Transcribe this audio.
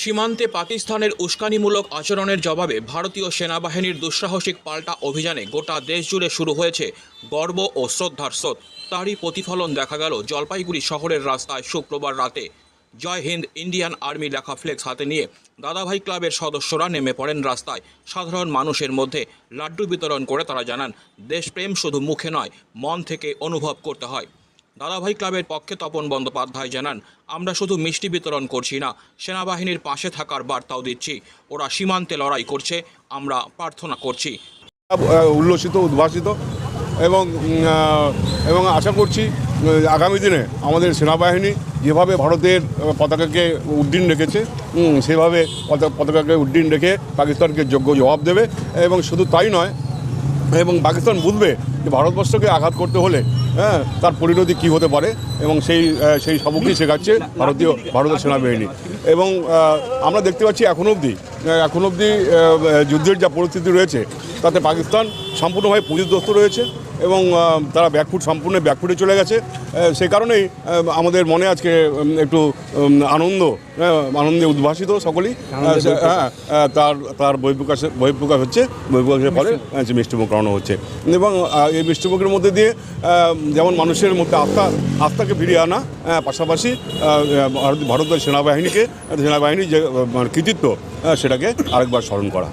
সীমান্তে পাকিস্তানের উস্কানিমূলক আচরণের জবাবে ভারতীয় সেনাবাহিনীর দুঃসাহসিক পাল্টা অভিযানে গোটা দেশ জুড়ে শুরু হয়েছে গর্ব ও শ্রদ্ধার স্রোত। তারই প্রতিফলন দেখা গেল জলপাইগুড়ি শহরের রাস্তায় শুক্রবার রাতে। জয় হিন্দ ইন্ডিয়ান আর্মি লেখা ফ্লেক্স হাতে নিয়ে দাদাভাই ক্লাবের সদস্যরা নেমে পড়েন রাস্তায়। সাধারণ মানুষের মধ্যে লাড্ডু বিতরণ করে তারা জানান, দেশপ্রেম শুধু মুখে নয়, মন থেকে অনুভব করতে হয়। দাদাভাই ক্লাবের পক্ষে তপন বন্দ্যোপাধ্যায় জানান, আমরা শুধু মিষ্টি বিতরণ করছি না, সেনাবাহিনীর পাশে থাকার বার্তাও দিচ্ছি। ওরা সীমান্তে লড়াই করছে, আমরা প্রার্থনা করছি। উল্লসিত, উদ্ভাসিত এবং এবং আশা করছি আগামী দিনে আমাদের সেনাবাহিনী যেভাবে ভারতের পতাকাকে উড্ডীন রেখেছে সেভাবে পতাকাকে উড্ডীন রেখে পাকিস্তানকে যোগ্য জবাব দেবে এবং শুধু তাই নয়, এবং পাকিস্তান বুঝবে যে ভারতবর্ষকে আঘাত করতে হলে হ্যাঁ তার পরিণতি কি হতে পারে এবং সেই সেই সবকই শেখাচ্ছে ভারতীয়, ভারতের সেনাবাহিনী। এবং আমরা দেখতে পাচ্ছি এখন অবধি এখন অবধি যুদ্ধের যা পরিস্থিতি রয়েছে, তাতে পাকিস্তান সম্পূর্ণভাবে পুঁজিদস্ত রয়েছে। এবং তারা ব্যাকফুট সম্পূর্ণ ব্যাকফুটে চলে গেছে। সেই কারণেই আমাদের মনে আজকে একটু আনন্দ হ্যাঁ, আনন্দে উদ্ভাসিত সকলেই। হ্যাঁ তার তার বহিঃপ্রকাশে বহিঃপ্রকাশ হচ্ছে বহিঃপ্রকাশের ফলে মিষ্টিমুখ করানো হচ্ছে। এবং এই মিষ্টিমুখের মধ্যে দিয়ে যেমন মানুষের মধ্যে আস্থা আস্থাকে ফিরিয়ে আনা আহ, পাশাপাশি আহ, ভারত ভারতের সেনাবাহিনীকে সেনাবাহিনীর যে মানে কৃতিত্ব সেটাকে আরেকবার স্মরণ করা।